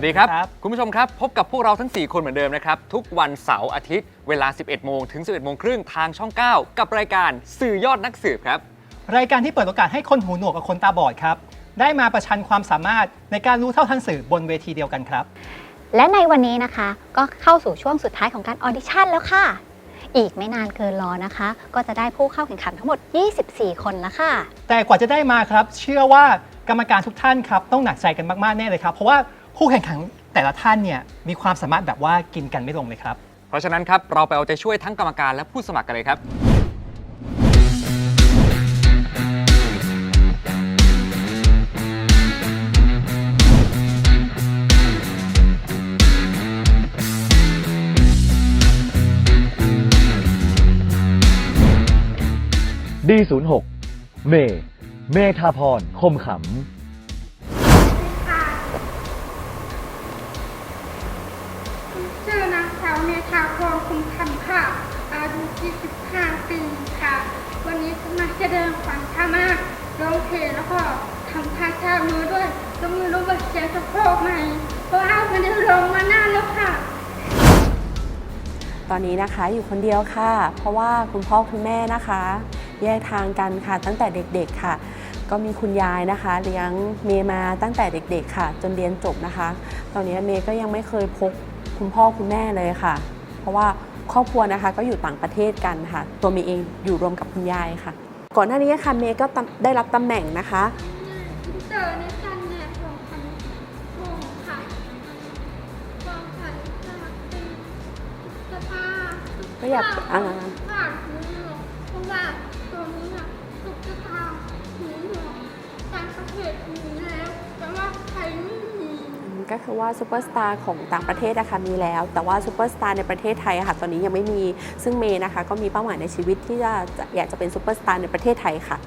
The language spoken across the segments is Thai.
วัสดีครับครับ คุณผู้ชมครับ พบกับพวกเราทั้ง 4 คนเหมือนเดิมนะครับ ทุกวันเสาร์อาทิตย์ เวลา 11 โมงถึง 11 โมงครึ่งทางช่อง 9 กับรายการสื่อยอดนักสืบครับ รายการที่เปิดโอกาสให้คนหูหนวกกับคนตาบอดครับ ได้มาประชันความสามารถในการรู้เท่าทันสื่อบนเวทีเดียวกันครับ และในวันนี้นะคะก็เข้าสู่ช่วงสุดท้ายของการออดิชั่นแล้วค่ะ อีกไม่นานเกินรอนะคะ ก็จะได้ผู้เข้าแข่งขันทั้งหมด 24 คนแล้วค่ะ แต่กว่าจะได้มาครับ เชื่อว่ากรรมการทุกท่านครับต้องหนักใจกันมากๆแน่เลยครับ เพราะว่า ผู้แข่งขันแต่ละท่านเนี่ยมีความสามารถแบบว่ากินกันไม่ลงเลยครับ เพราะฉะนั้นครับเราไปเอาใจช่วยทั้งกรรมการและผู้สมัครกันเลยครับ D06 เมเมธาพรคมขำ เมธาพรคุมคำค่ะ อายุ 25 ปีค่ะ วันนี้จะมาแสดงความสามารถร้องเพลงแล้วก็ทำท่าชามือด้วยก็ไม่รู้ว่าจะสะโพกไหมเพราะว่าไม่ได้ร้องมานานแล้วค่ะ ตอนนี้นะคะอยู่คนเดียวค่ะ เพราะว่าคุณพ่อคุณแม่นะคะ แยกทางกันค่ะตั้งแต่เด็กๆค่ะก็มีคุณยายนะคะ เลี้ยงเมย์มาตั้งแต่เด็ก ๆ ค่ะ จนเรียนจบนะคะ ตอนนี้เมย์ก็ยังไม่เคยพบ คุณพ่อคุณแม่เลยค่ะ เพราะว่าครอบครัวนะคะก็อยู่ต่างประเทศกันค่ะ ตัวเมย์เองอยู่รวมกับคุณยายค่ะ ก่อนหน้านี้ค่ะเมย์ก็ตำได้รับตำแหน่งนะคะเจอในจันแดดของพันโมงค่ะวางขันจากเป็นสภาพก็อยากอ่าค่ะหนูเหลืองเพราะว่าตัวนี้น่ะตุ๊กตาหนูเหลืองต่างประเทศมีแล้ว แต่ว่าไทยไม่มี ก็คือว่าซูเปอร์สตาร์ของต่างประเทศนะคะมีแล้ว แต่ว่าซูเปอร์สตาร์ในประเทศไทยค่ะตอนนี้ยังไม่มีซึ่งเมย์นะคะก็มีเป้าหมายในชีวิตที่จะอยากจะเป็นซูเปอร์สตาร์ในประเทศไทยค่ะ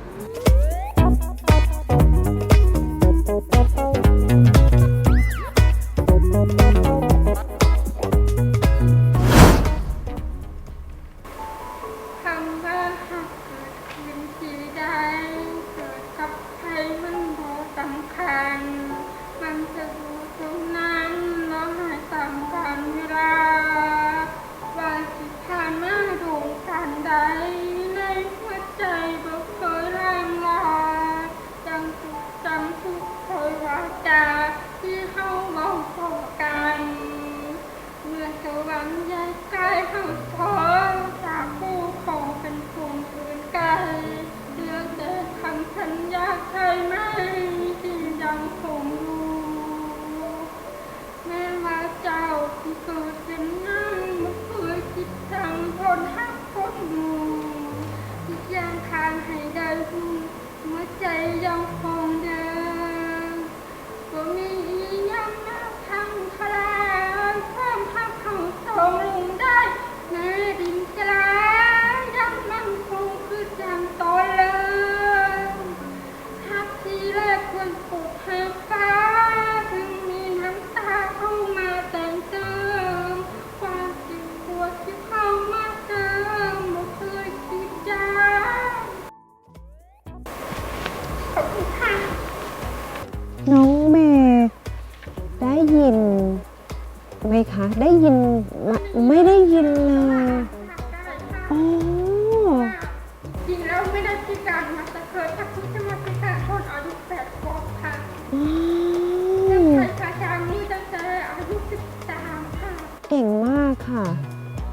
ากค่ะ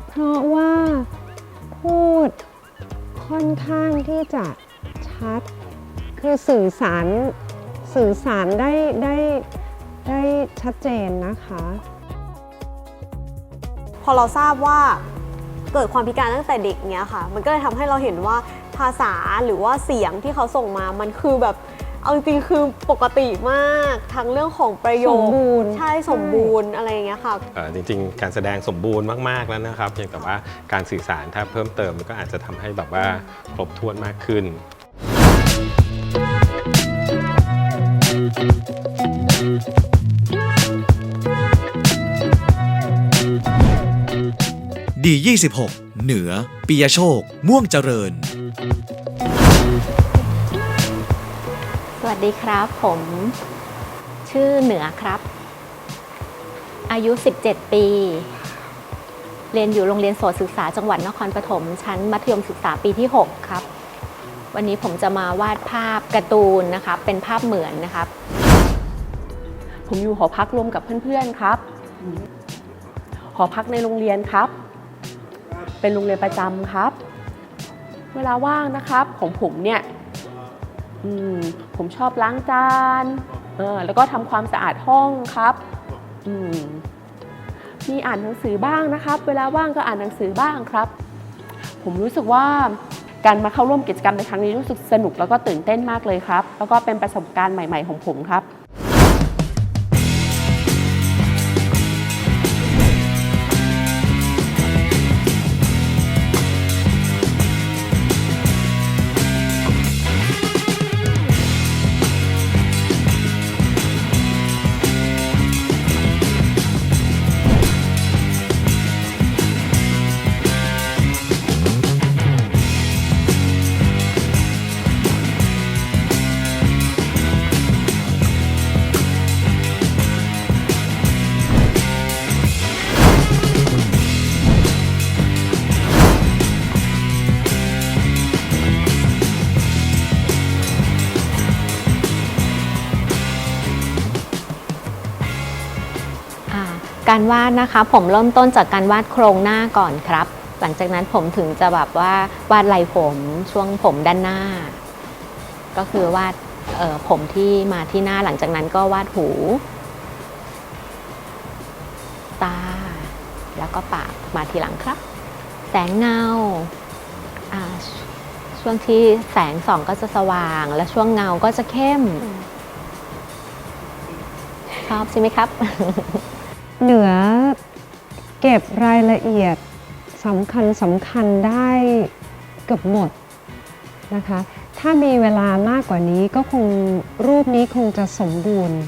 เพราะว่าพูดค่อนข้างที่จะชัด คือสื่อสารสื่อสารได้ได้ได้ชัดเจนนะคะ พอเราทราบว่าเกิดความพิการตั้งแต่เด็กเนี้ยค่ะ มันก็เลยทำให้เราเห็นว่าภาษาหรือว่าเสียงที่เขาส่งมา มันคือแบบ เอาจริงๆคือปกติมากทั้งเรื่องของประโยคสมบูรณ์ ใช่สมบูรณ์อะไรอย่างเงี้ยค่ะ เอ่อจริงๆ การแสดงสมบูรณ์มาก ๆ แล้วนะครับเพียงแต่ว่าการสื่อสารถ้าเพิ่มเติมมันก็อาจจะทำให้แบบว่าครบถ้วนมากขึ้นดี26 เหนือ ปิยโชค ม่วงเจริญ สวัสดีครับ ผมชื่อเหนือครับ อายุ 17 ปี เรียนอยู่โรงเรียนโสตศึกษาจังหวัดนครปฐมชั้นมัธยมศึกษาปีที่ 6 ครับ วันนี้ผมจะมาวาดภาพการ์ตูนนะครับเป็นภาพเหมือนนะครับ ผมอยู่หอพักรวมกับเพื่อนๆครับ หอพักในโรงเรียนครับ เป็นโรงเรียนประจำครับ เวลาว่างนะครับของผมเนี่ย ผมชอบล้างจานเออแล้วก็ทำความสะอาดห้องครับอืมมีอ่านหนังสือบ้างนะครับ เวลาว่างก็อ่านหนังสือบ้างครับ ผมรู้สึกว่าการมาเข้าร่วมกิจกรรมในครั้งนี้รู้สึกสนุกแล้วก็ตื่นเต้นมากเลยครับ แล้วก็เป็นประสบการณ์ใหม่ ๆ ของผมครับ การวาดนะคะ ผมเริ่มต้นจากการวาดโครงหน้าก่อนครับ หลังจากนั้นผมถึงจะแบบว่าวาดไหล่ผมช่วงผมด้านหน้า ก็คือวาดออผมที่มาที่หน้าหลังจากนั้นก็วาดหู ตา แล้วก็ปากมาทีหลังครับ แสงเงาชช่วงที่แสงส่องก็จะสว่าง และช่วงเงาก็จะเข้มชอบใช่ไหมครับ เหนือเก็บรายละเอียดสำคัญสำคัญได้เกือบหมดนะคะ ถ้ามีเวลามากกว่านี้ก็คงรูปนี้คงจะสมบูรณ์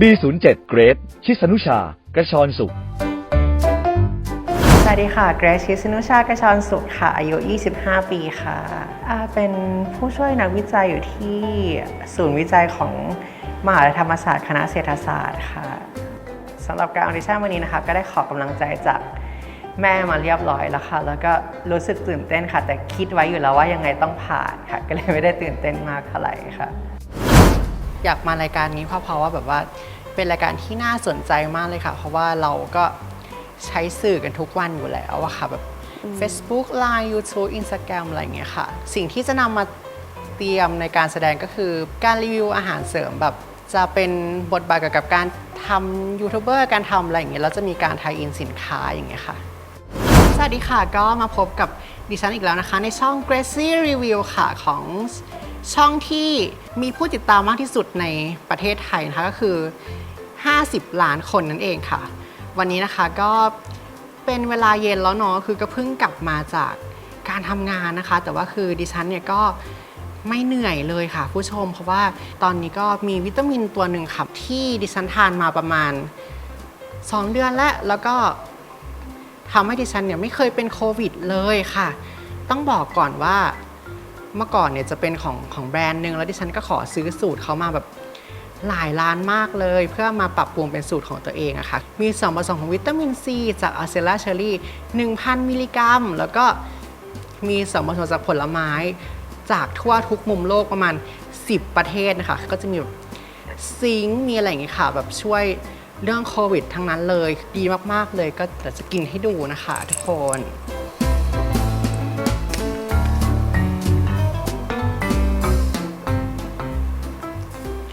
B07 เกรด ชิสนุชา กระชอนสุข วัสดีค่ะ เกรซ ชิสนุชากระชอนสุขค่ะ อายุ 25 ปีค่ะเป็นผู้ช่วยนักวิจัยอยู่ที่ศูนย์วิจัยของมหาวิทยาลัยธรรมศาสตร์ คณะเศรษฐศาสตร์ค่ะสำหรับการออดิชั่นวันนี้นะคะ ก็ได้ขอกำลังใจจากแม่มาเรียบร้อยแล้วค่ะ แล้วก็รู้สึกตื่นเต้นค่ะ แต่คิดไว้อยู่แล้วว่ายังไงต้องผ่านค่ะ ก็เลยไม่ได้ตื่นเต้นมากเท่าไหร่ค่ะ อยากมารายการนี้เพราะเพราะว่าแบบว่าเป็นรายการที่น่าสนใจมากเลยค่ะ เพราะว่าเราก็ ใช้สื่อกันทุกวันอยู่แล้วอะค่ะแบบ Facebook Line YouTube Instagram อะไรอย่างเงี้ยค่ะ สิ่งที่จะนำมาเตรียมในการแสดงก็คือการรีวิวอาหารเสริมแบบจะเป็นบทบาทเกี่ยวกับการทำยูทูบเบอร์การทำอะไรอย่างเงี้ยแล้วจะมีการไทยอินสินค้าอย่างเงี้ยค่ะ สวัสดีค่ะก็มาพบกับดิฉันอีกแล้วนะคะ ในช่อง Gracie Review ค่ะของช่องที่มีผู้ติดตามมากที่สุดในประเทศไทยนะคะก็คือ 50 ล้านคนนั่นเองค่ะ วันนี้นะคะก็เป็นเวลาเย็นแล้วเนาะคือก็เพิ่งกลับมาจากการทำงานนะคะ แต่ว่าคือดิฉันเนี่ยก็ไม่เหนื่อยเลยค่ะ ผู้ชม เพราะว่าตอนนี้ก็มีวิตามินตัวหนึ่งค่ะที่ดิฉันทานมาประมาณ 2 เดือนแล้วแล้วก็ทำให้ดิฉันเนี่ยไม่เคยเป็นโควิดเลยค่ะ ต้องบอกก่อนว่าเมื่อก่อนเนี่ยจะเป็นของของแบรนด์หนึ่งแล้วดิฉันก็ขอซื้อสูตรเขามาแบบ หลายล้านมากเลย เพื่อมาปรับปรุงเป็นสูตรของตัวเองอะค่ะ มีส่วนผสมของวิตามินซีจากอัลเซล่าเชอรี่1,000 มิลลิกรัม แล้วก็มีส่วนผสมจากผลไม้ จากทั่วทุกมุมโลกประมาณ 10 ประเทศนะคะ ก็จะมีแบบซิงค์มีอะไรอย่างงี้ค่ะ แบบช่วยเรื่องโควิดทั้งนั้นเลย ดีมาก ๆ เลยก็เดี๋ยวจะกินให้ดูนะคะทุกคน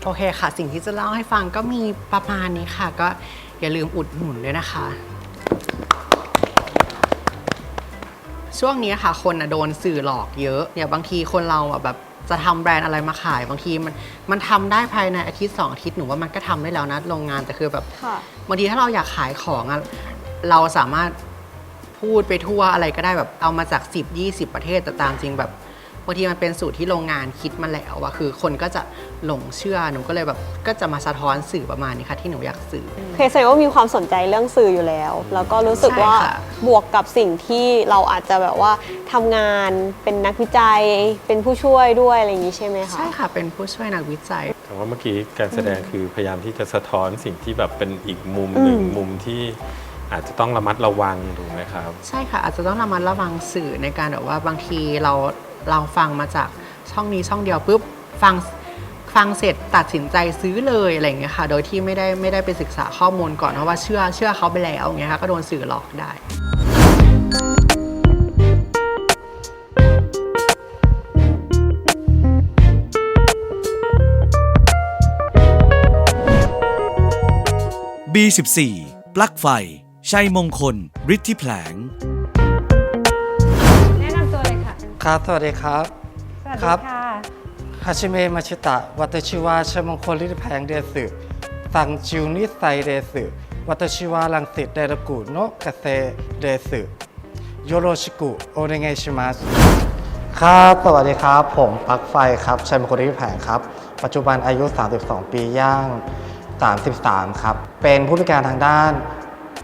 โอเคค่ะ สิ่งที่จะเล่าให้ฟังก็มีประมาณนี้ค่ะ ก็อย่าลืมอุดหนุนด้วยนะคะช่วงนี้ค่ะ คนอะโดนสื่อหลอกเยอะเนี่ยบางทีคนเราอะแบบจะทำแบรนด์อะไรมาขาย บางทีมันมันทำได้ภายในอาทิตย์สองอาทิตย์หนูว่ามันก็ทำได้แล้วนะโรงงานแต่คือแบบค่ะบางทีถ้าเราอยากขายของอะเราสามารถพูดไปทั่วอะไรก็ได้แบบเอามาจาก 10 20 ประเทศแต่ตามจริงแบบ บางทีมันเป็นสูตรที่โรงงานคิดมาแล้วอะคือคนก็จะหลงเชื่อหนูก็เลยแบบก็จะมาสะท้อนสื่อประมาณนี้ค่ะที่หนูอยากสื่อ เคแสดงว่ามีความสนใจเรื่องสื่ออยู่แล้ว แล้วก็รู้สึกว่าใช่ค่ะ บวกกับสิ่งที่เราอาจจะแบบว่าทำงานเป็นนักวิจัย เป็นผู้ช่วยด้วยอะไรอย่างนี้ใช่ไหมคะ ใช่ค่ะเป็นผู้ช่วยนักวิจัย แต่ว่าเมื่อกี้การแสดงคือพยายามที่จะสะท้อนสิ่งที่แบบเป็นอีกมุมหนึ่งอืม มุมที่อาจจะต้องระมัดระวังถูกไหมครับ ใช่ค่ะอาจจะต้องระมัดระวังสื่อในการแบบว่าบางทีเรา เราฟังมาจากช่องนี้ช่องเดียวปุ๊บฟังฟังเสร็จตัดสินใจซื้อเลยอะไรเงี้ยค่ะ โดยที่ไม่ได้ไม่ได้ไปศึกษาข้อมูลก่อนเพราะว่าเชื่อเชื่อเขาไปแล้วอย่างเงี้ยค่ะก็โดนสื่อหลอกได้ B14 ปลั๊กไฟ ชัยมงคลฤทธิแผลง ค่ะครับ สวัสดีครับ สวัสครัดีบค่ะฮาชิเมะมาชิตะ วัตชิวาชัยมงคลฤทธิแผงเดสึสังจิวนิไซเดสึวัตชิวาลังสิตเดรกุโนะกะเซเดสึโยโรชิกุ โอเนเงชิมัสครับ สวัสดีครับ ผมปลั๊กไฟครับชัยมงคลฤทธิแผงครับ ปัจจุบันอายุ 32 ปีย่าง 33 ครับ เป็นผู้พิการทางด้าน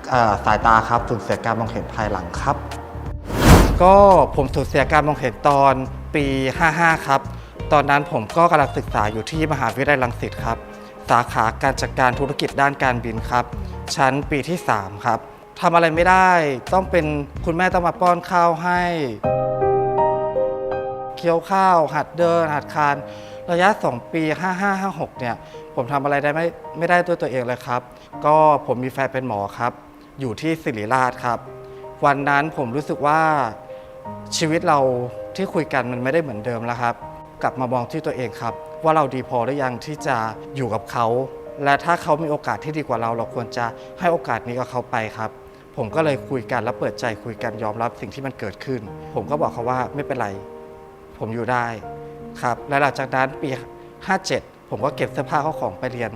เอ่อสายตาครับสูญเสียการมองเห็นภายหลังครับ ก็ผมสูญเสียการมองเห็นตอนปี 55 ครับ ตอนนั้นผมก็กำลังศึกษาอยู่ที่มหาวิทยาลัยรังสิตครับ สาขาการจัดการธุรกิจด้านการบินครับ ชั้นปีที่ 3 ครับทำอะไรไม่ได้ ต้องเป็นคุณแม่ต้องมาป้อนข้าวให้ เคี้ยวข้าว หัดเดิน หัดคานระยะ 2 ปี 5556 เนี่ย ผมทำอะไรได้ไม่ไม่ได้ด้วตัวเองเลยครับ ก็ผมมีแฟนเป็นหมอครับ อยู่ที่ศิริราชครับ วันนั้นผมรู้สึกว่า ชีวิตเราที่คุยกันมันไม่ได้เหมือนเดิมแล้วครับ กลับมามองที่ตัวเองครับ ว่าเราดีพอหรือยังที่จะอยู่กับเขา และถ้าเขามีโอกาสที่ดีกว่าเรา เราควรจะให้โอกาสนี้กับเขาไปครับ ผมก็เลยคุยกันและเปิดใจคุยกันยอมรับสิ่งที่มันเกิดขึ้น ผมก็บอกเขาว่าไม่เป็นไร ผมอยู่ได้ครับและหลังจากนั้นปี 57 ผมก็เก็บเสื้อผ้าเข้าของไปเรียน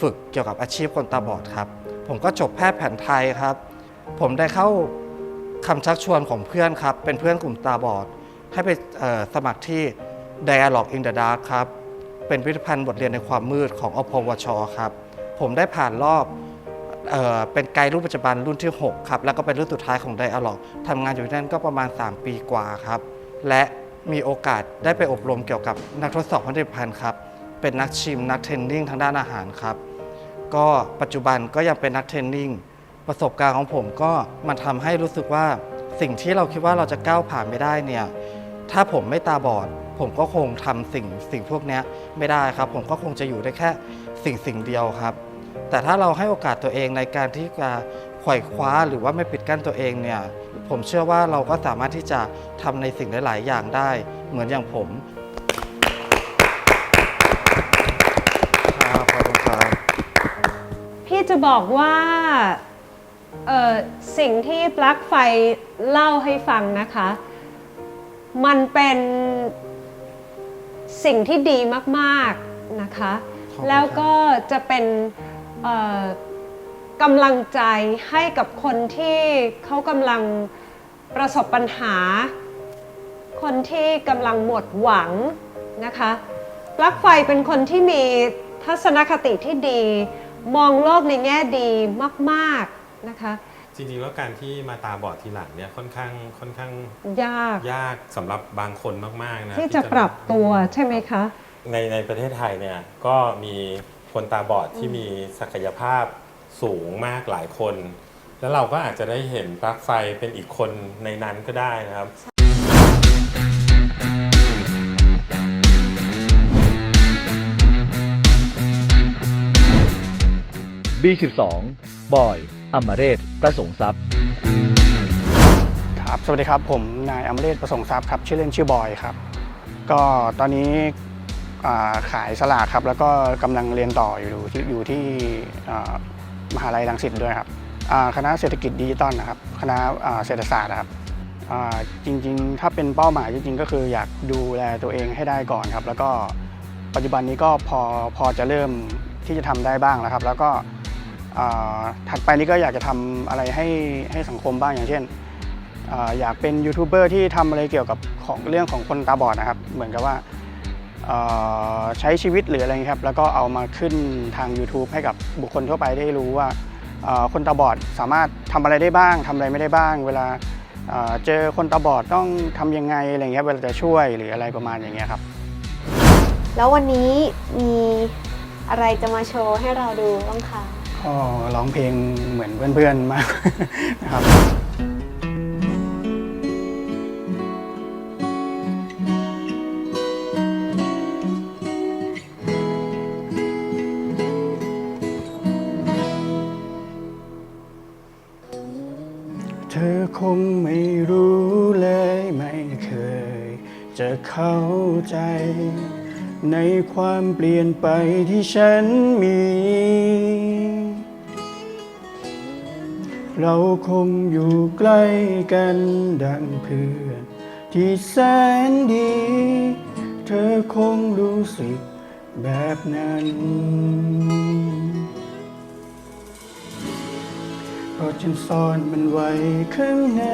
ฝึกเกี่ยวกับอาชีพคนตาบอดครับ ผมก็จบแพทย์แผนไทยครับ ผมได้เข้า คำชักชวนของเพื่อนครับ เป็นเพื่อนกลุ่มตาบอด ให้ไปสมัครที่ Dialogue in the Dark ครับ เป็นพิพิธภัณฑ์บทเรียนในความมืดของอพวชครับ ผมได้ผ่านรอบเออเป็นไกด์รุ่นปัจจุบันรุ่นที่ 6 ครับ แล้วก็เป็นรุ่นสุดท้ายของ Dialogue ทำงานอยู่ที่นั่นก็ประมาณ 3 ปีกว่าครับ และมีโอกาสได้ไปอบรมเกี่ยวกับนักทดสอบผลิตภัณฑ์ครับ เป็นนักชิมนักเทรนนิ่งทางด้านอาหารครับ ก็ปัจจุบันก็ยังเป็นนักเทรนนิ่ง ประสบการณ์ของผมก็มันทำให้รู้สึกว่าสิ่งที่เราคิดว่าเราจะก้าวผ่านไม่ได้เนี่ยถ้าผมไม่ตาบอด ผมก็คงทำสิ่งสิ่งพวกเนี้ยไม่ได้ครับ ผมก็คงจะอยู่ได้แค่สิ่งสิ่งเดียวครับ แต่ถ้าเราให้โอกาสตัวเองในการที่จะไขว่คว้าหรือว่าไม่ปิดกั้นตัวเองเนี่ยผมเชื่อว่าเราก็สามารถที่จะทำในสิ่งหลาย ๆ อย่างได้เหมือนอย่างผมครับขอบคุณครับพี่จะบอกว่า เอ่อสิ่งที่ปลั๊กไฟเล่าให้ฟังนะคะ มันเป็นสิ่งที่ดีมากๆนะคะ ขอบคุณครับ แล้วก็จะเป็นเอ่อกำลังใจให้กับคนที่เขากำลังประสบปัญหา คนที่กำลังหมดหวังนะคะปลั๊กไฟเป็นคนที่มีทัศนคติที่ดี มองโลกในแง่ดีมาก ๆ นะคะ จริงๆแล้วการที่มาตาบอดทีหลังเนี่ยค่อนข้างค่อนข้างยากยากสำหรับบางคนมากๆนะที่จะปรับตัวใช่ไหมคะ ในในประเทศไทยเนี่ยก็มีคนตาบอดที่มีศักยภาพสูงมากหลายคน แล้วเราก็อาจจะได้เห็นปลั๊กไฟเป็นอีกคนในนั้นก็ได้นะครับ B12 บอย อมเรศประสงค์ทรัพย์ ครับสวัสดีครับ ผมนายอมเรศประสงค์ทรัพย์ครับชื่อเล่นชื่อบอยครับ ก็ตอนนี้อ่าขายสลากครับ แล้วก็กำลังเรียนต่ออยู่ที่อยู่ที่อ่ามหาลัยรังสิตด้วยครับอ่าคณะเศรษฐกิจดิจิตอลนะครับคณะอ่าเศรษฐศาสตร์นะครับอ่าจริงๆ ถ้าเป็นเป้าหมายจริงๆ ก็คืออยากดูแลตัวเองให้ได้ก่อนครับ แล้วก็ปัจจุบันนี้ก็พอพอจะเริ่มที่จะทำได้บ้างแล้วครับ แล้วก็ ถัดไปนี้ก็อยากจะทำอะไรให้ให้สังคมบ้างอย่างเช่นออยากเป็นยูทูบเบอร์ที่ทำอะไรเกี่ยวกับของเรื่องของคนตาบอดนะครับ เหมือนกับว่าใช้ชีวิตหรืออะไรเงี้ยครับ แล้วก็เอามาขึ้นทาง YouTube ให้กับบุคคลทั่วไปได้รู้ว่าคนตาบอดสามารถทำอะไรได้บ้างทำอะไรไม่ได้บ้าง เวลาเอ่อเจอคนตาบอดต้องทำยังไงอะไรเงี้ยเวลาจะช่วยหรืออะไรประมาณอย่างเงี้ยครับ แล้ววันนี้มีอะไรจะมาโชว์ให้เราดูบ้างคะ ก็ร้องเพลงเหมือนเพื่อนๆมากนะครับเธอคงไม่รู้เลยไม่เคย จะเข้าใจ ในความเปลี่ยนไปที่ฉันมี เราคงอยู่ใกล้กันดังเพื่อน ที่แสนดี เธอคงรู้สึกแบบนั้น เพราะฉันซ่อนมันไว้ข้างใน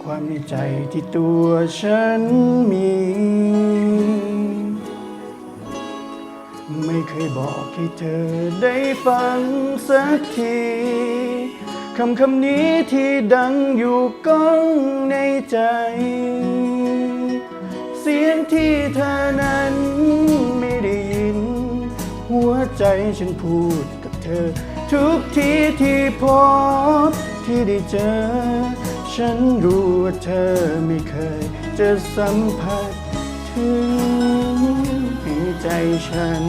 ความในใจที่ตัวฉันมี ไม่เคยบอกให้เธอได้ฟังสักทีคำคำนี้ที่ดังอยู่ก้องในใจ เสียงที่เธอนั้นไม่ได้ยิน หัวใจฉันพูดกับเธอ ทุกทีที่พบที่ได้เจอ ฉันรู้ว่าเธอไม่เคยจะสัมผัสถึง ใจฉัน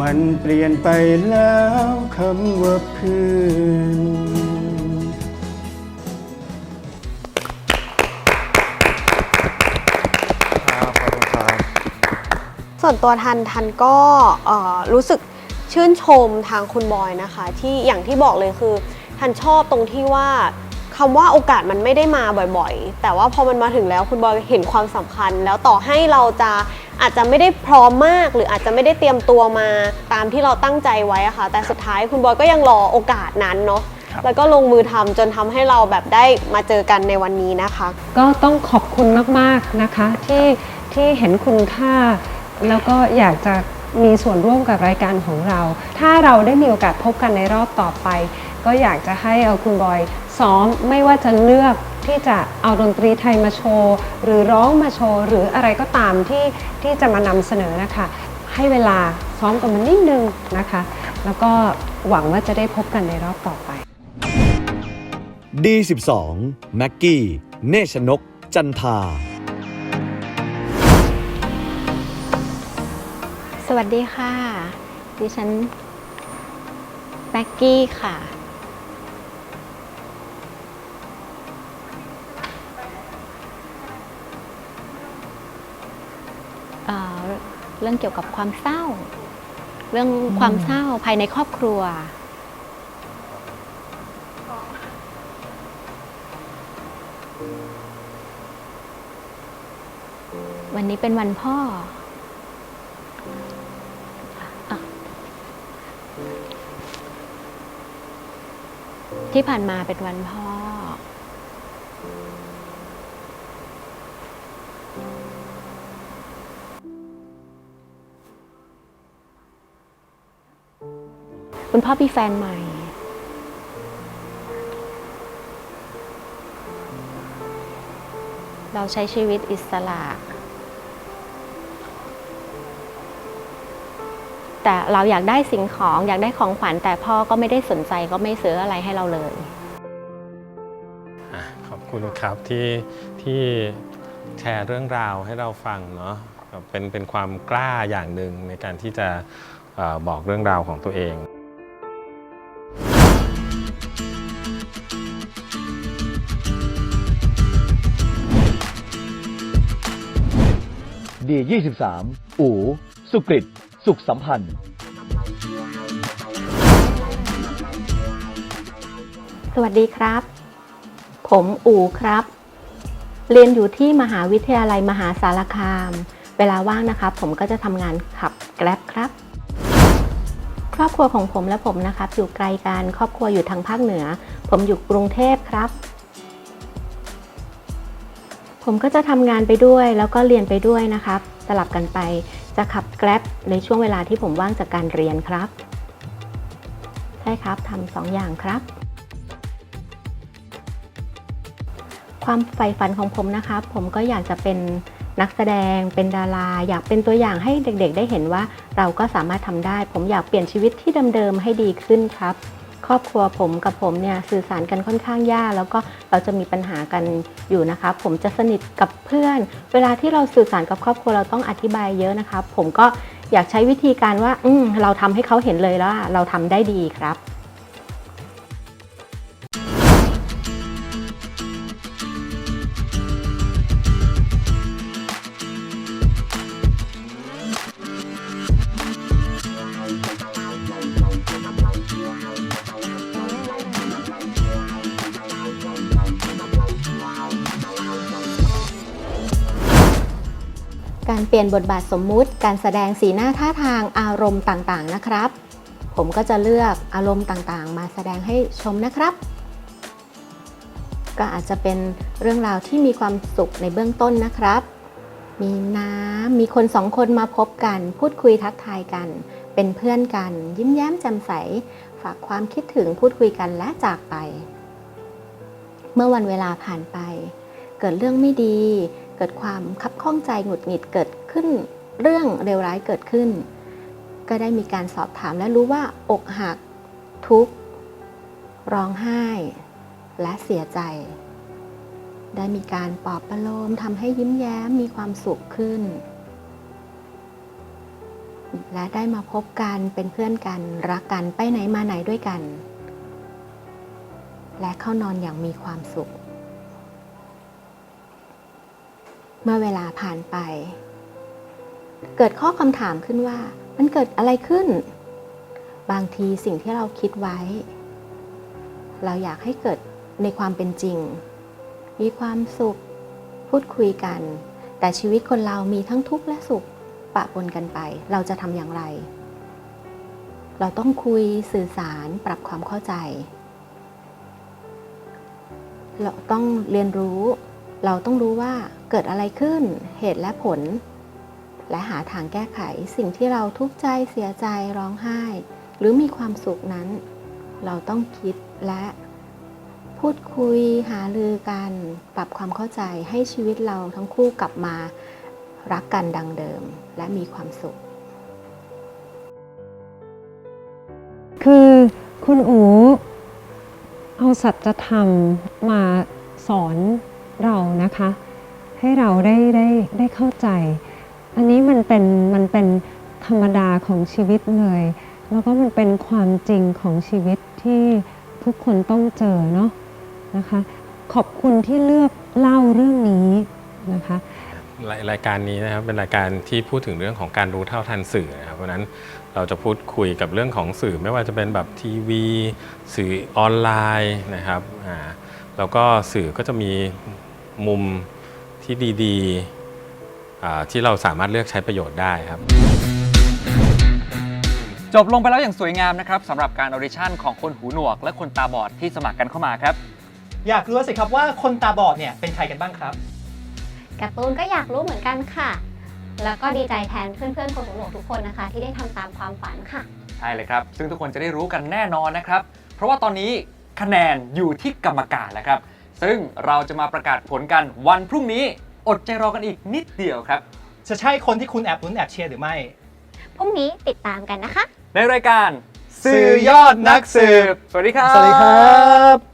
มันเปลี่ยนไปแล้วคำว่าเพื่อนส่วนตัวทันทันก็เอ่อรู้สึกชื่นชมทางคุณบอยนะคะ ที่อย่างที่บอกเลยคือ ทันชอบตรงที่ว่า คำว่าโอกาสมันไม่ได้มาบ่อยๆ แต่ว่าพอมันมาถึงแล้วคุณบอยเห็นความสำคัญ แล้วต่อให้เราจะอาจจะไม่ได้พร้อมมาก หรืออาจจะไม่ได้เตรียมตัวมาตามที่เราตั้งใจไว้อะค่ะ แต่สุดท้ายคุณบอยก็ยังรอโอกาสนั้นเนาะแล้วก็ลงมือทำจนทำให้เราแบบได้มาเจอกันในวันนี้นะคะ ก็ต้องขอบคุณมากๆนะคะที่ที่เห็นคุณค่า แล้วก็อยากจะมีส่วนร่วมกับรายการของเรา ถ้าเราได้มีโอกาสพบกันในรอบต่อไป ก็อยากจะให้เอาคุณบอยซ้อมไม่ว่าจะเลือกที่จะเอาดนตรีไทยมาโชว์ หรือร้องมาโชว์ หรืออะไรก็ตามที่ที่จะมานำเสนอนะคะ ให้เวลาซ้อมกันมานิดนึงนะคะ แล้วก็หวังว่าจะได้พบกันในรอบต่อไป D12 แม็กกี้ เนชนก จันทา สวัสดีค่ะ ดิฉันแบ็กกี้ค่ะ เอ่อเรื่องเกี่ยวกับความเศร้า เรื่องความเศร้าภายในครอบครัว วันนี้เป็นวันพ่อที่ผ่านมาเป็นวันพ่อ พ่อมีแฟนใหม่ เราใช้ชีวิตอิสระ แต่เราอยากได้สิ่งของอยากได้ของขวัญแต่พ่อก็ไม่ได้สนใจก็ไม่ซื้ออะไรให้เราเลยอขอบคุณครับที่ที่แชร์เรื่องราวให้เราฟังเนาะเป็นเป็นความกล้าอย่างหนึ่งในการที่จะอบอกเรื่องราวของตัวเอง D23 อูสุกริตสุขสัมพันธ์ สวัสดีครับ ผมอูครับ เรียนอยู่ที่มหาวิทยาลัยมหาสารคาม เวลาว่างนะครับ ผมก็จะทำงานขับแกร็บครับ ครอบครัวของผมและผมนะครับ อยู่ไกลกันครอบครัวอยู่ทางภาคเหนือ ผมอยู่กรุงเทพครับ ผมก็จะทำงานไปด้วยแล้วก็เรียนไปด้วยนะครับ สลับกันไปจะขับแกร็บในช่วงเวลาที่ผมว่างจากการเรียนครับ ใช่ครับทำสองอย่างครับ ความใฝ่ฝันของผมนะคะผมก็อยากจะเป็นนักแสดงเป็นดารา อยากเป็นตัวอย่างให้เด็กๆ ได้เห็นว่าเราก็สามารถทำได้ ผมอยากเปลี่ยนชีวิตที่เดิมๆให้ดีขึ้นครับ ครอบครัวผมกับผมเนี่ยสื่อสารกันค่อนข้างยากแล้วก็เราจะมีปัญหากันอยู่นะคะ ผมจะสนิทกับเพื่อน เวลาที่เราสื่อสารกับครอบครัวเราต้องอธิบายเยอะนะคะ ผมก็อยากใช้วิธีการว่า อืเราทำให้เขาเห็นเลยแล้วว่าเราทำได้ดีครับ ปลี่ยนบทบาทสมมุติ การแสดงสีหน้าท่าทางอารมณ์ต่างๆนะครับ ผมก็จะเลือกอารมณ์ต่างๆ มาแสดงให้ชมนะครับ ก็อาจจะเป็นเรื่องราวที่มีความสุขในเบื้องต้นนะครับ มีน้ำมีคนสองคนมาพบกัน พูดคุยทักทายกัน เป็นเพื่อนกัน ยิ้มแย้มแจ่มใส ฝากความคิดถึงพูดคุยกันและจากไป เมื่อวันเวลาผ่านไป เกิดเรื่องไม่ดีเกิดความคับข้องใจหงุดหงิดเกิด ขึ้นเรื่องเลวร้ายเกิดขึ้น ก็ได้มีการสอบถามและรู้ว่าอกหักทุกข์ร้องไห้ และเสียใจ ได้มีการปลอบประโลมทำให้ยิ้มแย้มมีความสุขขึ้น และได้มาพบกันเป็นเพื่อนกันรักกันไปไหนมาไหนด้วยกัน และเข้านอนอย่างมีความสุข เมื่อเวลาผ่านไป เกิดข้อคำถามขึ้นว่า มันเกิดอะไรขึ้น บางทีสิ่งที่เราคิดไว้ เราอยากให้เกิดในความเป็นจริง มีความสุข พูดคุยกัน แต่ชีวิตคนเรามีทั้งทุกข์และสุขปะปนกันไป เราจะทำอย่างไร เราต้องคุยสื่อสารปรับความเข้าใจ เราต้องเรียนรู้ เราต้องรู้ว่าเกิดอะไรขึ้น เหตุและผล และหาทางแก้ไขสิ่งที่เราทุกข์ใจเสียใจร้องไห้ หรือมีความสุขนั้น เราต้องคิดและพูดคุยหารือกันปรับความเข้าใจให้ชีวิตเราทั้งคู่กลับมารักกันดังเดิมและมีความสุข คือคุณอูเอาสัจธรรมมาสอนเรานะคะ ให้เราได้ได้ได้เข้าใจ อันนี้มันเป็นมันเป็นธรรมดาของชีวิตเลย แล้วก็มันเป็นความจริงของชีวิตที่ทุกคนต้องเจอเนาะนะคะ ขอบคุณที่เลือกเล่าเรื่องนี้นะคะรายรายการนี้นะครับเป็นรายการที่พูดถึงเรื่องของการรู้เท่าทันสื่อนะครับเพราะนั้นเราจะพูดคุยกับเรื่องของสื่อ ไม่ว่าจะเป็นแบบทีวี สื่อออนไลน์นะครับอ่าแล้วก็สื่อก็จะมีมุมที่ดี ๆ ที่เราสามารถเลือกใช้ประโยชน์ได้ครับ จบลงไปแล้วอย่างสวยงามนะครับสำหรับการออดิชั่นของคนหูหนวก และคนตาบอดที่สมัครกันเข้ามาครับ อยากรู้สิครับว่าคนตาบอดเนี่ยเป็นใครกันบ้างครับ การ์ตูนก็อยากรู้เหมือนกันค่ะ แล้วก็ดีใจแทนเพื่อนๆ คนหูหนวกทุกคนนะคะ ที่ได้ทำตามความฝันค่ะ ใช่เลยครับ ซึ่งทุกคนจะได้รู้กันแน่นอนนะครับ เพราะว่าตอนนี้คะแนนอยู่ที่กรรมการแล้วครับ ซึ่งเราจะมาประกาศผลกันวันพรุ่งนี้ อดใจรอกันอีกนิดเดียวครับ จะใช่คนที่คุณแอบลุ้นแอบเชียร์หรือไม่ พรุ่งนี้ติดตามกันนะคะ ในรายการสื่อยอดนักสืบ สวัสดีครับ สวัสดีครับ